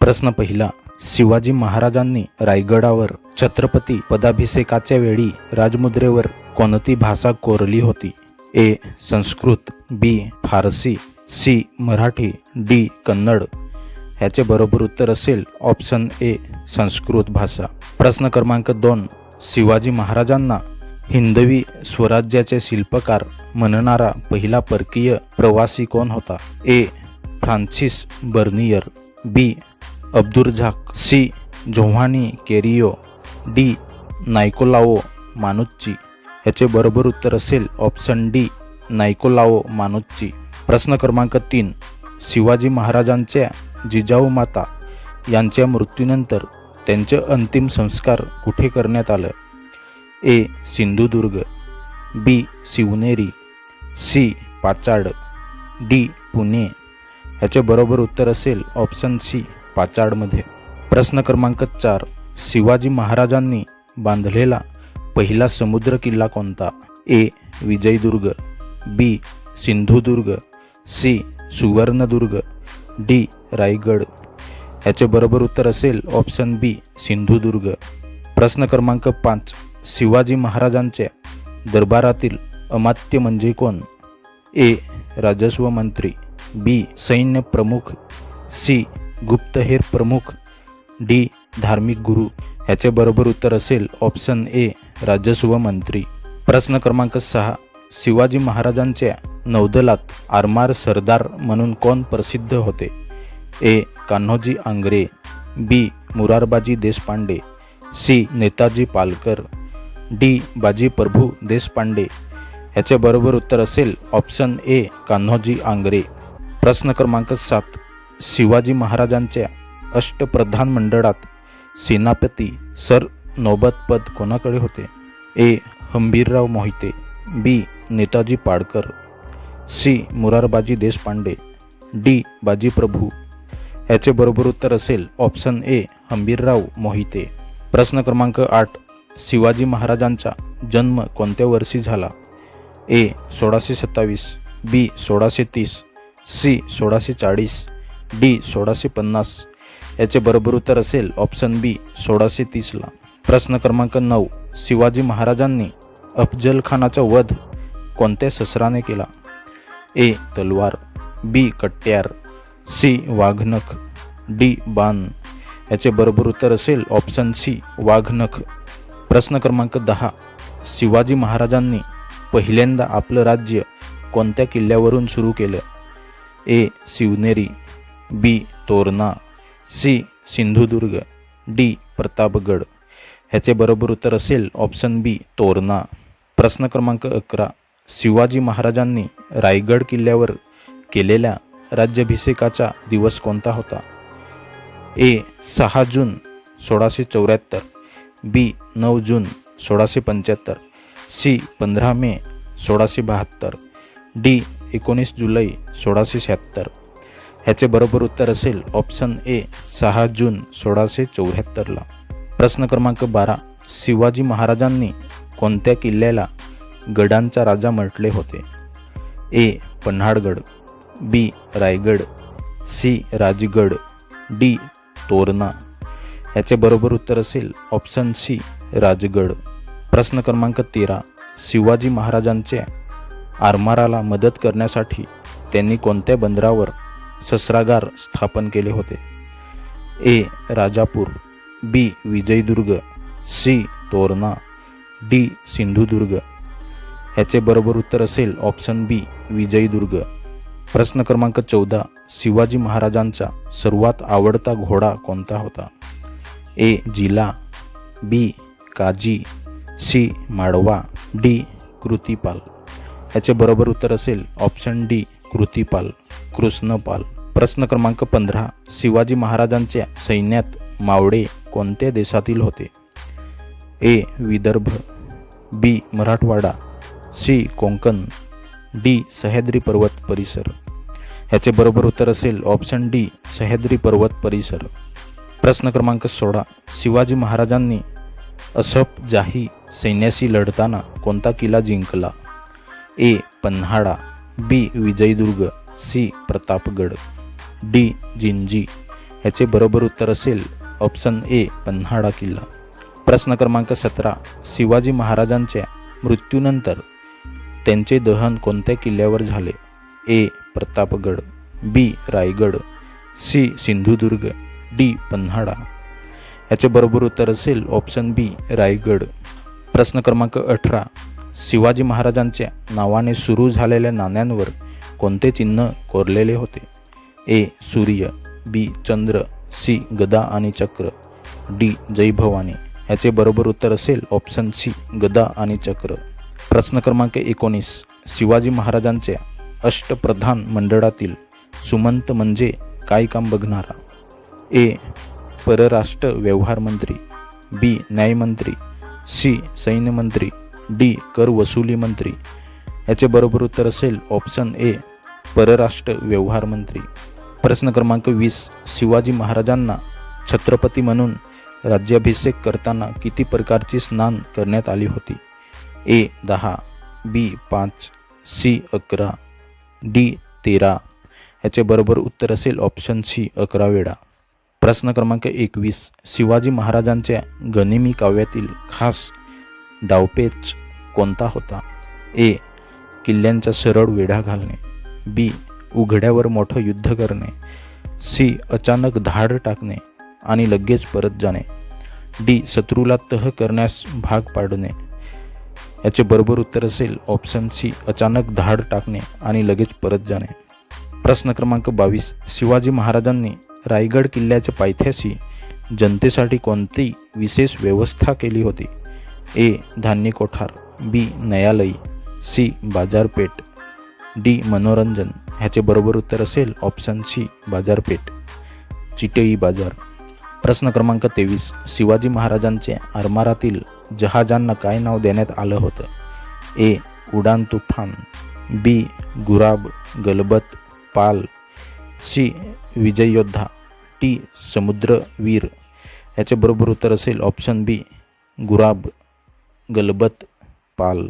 प्रश्न पहिला. शिवाजी महाराजांनी रायगडावर छत्रपती पदाभिषेकाच्या वेळी राजमुद्रेवर कोणती भाषा कोरली होती? A. Sanskrit B. Farsi C. Marathi D. Kannada. ह्याचे बरोबर उत्तर असेल ऑप्शन ए संस्कृत भाषा. प्रश्न क्रमांक दोन. शिवाजी महाराजांना हिंदवी स्वराज्याचे शिल्पकार म्हणणारा पहिला परकीय प्रवासी कोण होता? A. Francis Bernier B. Abdur Razzaq C. Giovanni Careri D. Niccolao Manucci. ह्याचे बरोबर उत्तर असेल ऑप्शन डी नायकोलाओ मानुच्ची. प्रश्न क्रमांक तीन. शिवाजी महाराजांच्या जिजाऊ माता यांच्या मृत्यूनंतर त्यांचे अंतिम संस्कार कुठे करण्यात आलं? A. Sindhudurg B Shivneri C Pachad D Pune. ह्याचे बरोबर उत्तर असेल ऑप्शन सी पाचाडमध्ये प्रश्न क्रमांक चार. शिवाजी महाराजांनी बांधलेला पहिला समुद्र किल्ला कोणता? A. Vijaydurg B. Sindhudurg C. Suvarnadurg D. Raigad. याचे बरोबर उत्तर असेल ऑप्शन बी. सिंधुदुर्ग. प्रश्न क्रमांक पाच. शिवाजी महाराजांच्या दरबारातील अमात्य म्हणजे कोण? ए. राजस्व मंत्री बी. सैन्य प्रमुख सी. गुप्तहेर प्रमुख डी. धार्मिक गुरु. ह्याचे बरोबर उत्तर असेल ऑप्शन ए राजस्व मंत्री. प्रश्न क्रमांक सहा शिवाजी महाराजांच्या नौदलात आरमार सरदार म्हणून कोण प्रसिद्ध होते? A Kanhoji Angre. B Murarbaji Deshpande. C Netaji Palkar. D Baji Prabhu Deshpande. ह्याचे बरोबर उत्तर असेल ऑप्शन ए कान्होजी आंग्रे. प्रश्न क्रमांक सात शिवाजी महाराजांच्या अष्टप्रधान मंडळात सेनापती सर नौबतपद कोणाकडे होते? A. Hambirrao Mohite B. Netaji Palkar C. Murarbaji Deshpande D. Bajiprabhu. याचे बरोबर उत्तर असेल ऑप्शन ए. हंबीरराव मोहिते. प्रश्न क्रमांक आठ. शिवाजी महाराजांचा जन्म कोणत्या वर्षी झाला? ए. सोळाशे सत्तावीस बी. सोळाशे तीस सी. सोळाशे चाळीस डी सोळाशे पन्नास. याचे बरोबर उत्तर असेल ऑप्शन बी सोळाशे तीसला. प्रश्न क्रमांक नऊ शिवाजी महाराजांनी अफजल खानाचा वध कोणत्या शस्त्राने केला? ए तलवार बी कट्यार सी वाघनख डी बाण. याचे बरोबर उत्तर असेल ऑप्शन सी वाघनख. प्रश्न क्रमांक दहा शिवाजी महाराजांनी पहिल्यांदा आपलं राज्य कोणत्या किल्ल्यावरून सुरू केलं? A Shivneri B. Torna C. Sindhudurg D. Pratapgad. ह्याचे बरोबर उत्तर असेल ऑप्शन बी तोरणा. प्रश्न क्रमांक अकरा. शिवाजी महाराजांनी रायगड किल्ल्यावर केलेल्या राज्याभिषेकाचा दिवस कोणता होता? ए. सहा जून सोळाशे चौऱ्याहत्तर बी. नऊ जून सोळाशे पंच्याहत्तर सी. पंधरा मे सोळाशे बहात्तर डी. एकोणीस जुलै सोळाशे शहात्तर. ह्याचे बरोबर उत्तर असेल ऑप्शन ए सहा जून सोळाशे चौऱ्याहत्तरला. प्रश्न क्रमांक बारा शिवाजी महाराजांनी कोणत्या किल्ल्याला गडांचा राजा म्हटले होते? A Panhalgad B Raigad C Rajgad D Torna. ह्याचे बरोबर उत्तर असेल ऑप्शन सी राजगड. प्रश्न क्रमांक तेरा शिवाजी महाराजांच्या आरमाराला मदत करण्यासाठी त्यांनी कोणत्या बंदरावर सस्रागार स्थापन केले होते. A. Rajapur B. Vijaydurg C. Torna D. Sindhudurg. ह्याचे बरोबर उत्तर असेल ऑप्शन बी विजयदुर्ग. प्रश्न क्रमांक चौदा शिवाजी महाराजांचा सर्वात आवडता घोडा कोणता होता? ए. जिला बी. काजी सी. माडवा डी. कृतिपाल. ह्याचे बरोबर उत्तर असेल ऑप्शन डी कृतिपाल कृष्णपाल. प्रश्न क्रमांक पंधरा. शिवाजी महाराजांच्या सैन्यात मावळे कोणत्या देशातील होते? A. Vidarbha B. Marathwada C. Konkan D. Sahyadri पर्वत परिसर. ह्याचे बरोबर उत्तर असेल ऑप्शन डी सह्याद्री पर्वत परिसर. प्रश्न क्रमांक सोळा. शिवाजी महाराजांनी असफ जाही सैन्याशी लढताना कोणता किल्ला जिंकला? A. Panhala B. Vijaydurg C. Pratapgad. D Jinji. ह्याचे बरोबर उत्तर असेल ऑप्शन ए पन्हाळा किल्ला. प्रश्न क्रमांक सतरा शिवाजी महाराजांच्या मृत्यूनंतर त्यांचे दहन कोणत्या किल्ल्यावर झाले? A Pratapgad. B Raigad. C Sindhudurg. D Panhala. याचे बरोबर उत्तर असेल ऑप्शन बी रायगड. प्रश्न क्रमांक अठरा शिवाजी महाराजांच्या नावाने सुरू झालेल्या नाण्यांवर कोणते चिन्ह कोरलेले होते? ए सूर्य बी चंद्र सी गदा आणि चक्र डी जयभवानी. ह्याचे याचे बरोबर उत्तर असेल ऑप्शन सी गदा आणि चक्र. प्रश्न क्रमांक एकोणीस शिवाजी महाराजांच्या अष्टप्रधान मंडळातील सुमंत म्हणजे काय काम बघणारा? ए परराष्ट्र व्यवहार मंत्री. बी न्यायमंत्री. सी सैन्यमंत्री. डी कर वसुली मंत्री. याचे बरोबर उत्तर असेल ऑप्शन ए परराष्ट्र व्यवहार मंत्री. प्रश्न क्रमांक वीस. शिवाजी महाराजांना छत्रपती म्हणून राज्याभिषेक करताना किती प्रकारची स्नान करण्यात आली होती? ए दहा बी पाच सी अकरा डी तेरा. याचे बरोबर उत्तर असेल ऑप्शन सी अकरा वेळा. प्रश्न क्रमांक एकवीस. शिवाजी महाराजांच्या गनिमी काव्यातील खास डावपेच कोणता होता? ए किल्ल्यांचा सरळ वेढा घालणे. बी उघड्यावर मोठं युद्ध करणे सी. अचानक धाड टाकणे आणि लगेच परत जाणे डी. शत्रूला तह करण्यास भाग पाडणे. याचे बरोबर उत्तर असेल ऑप्शन सी अचानक धाड टाकणे आणि लगेच परत जाणे. प्रश्न क्रमांक बावीस शिवाजी महाराजांनी रायगड किल्ल्याच्या पायथ्याशी जनतेसाठी कोणती विशेष व्यवस्था केली होती? ए. धान्य कोठार बी. न्यायालयी सी. बाजारपेठ डी. मनोरंजन. ह्याचे बरोबर उत्तर असेल ऑप्शन सी बाजारपेठ. चिटई बाजार. प्रश्न क्रमांक तेवीस. शिवाजी महाराजांचे आरमारातील जहाजांना काय नाव देण्यात आलं होतं? ए उडान तुफान. बी गुराब गलबत पाल. सी विजय योद्धा टी समुद्रवीर याचे बरोबर उत्तर असेल ऑप्शन बी गुराब गलबत पाल.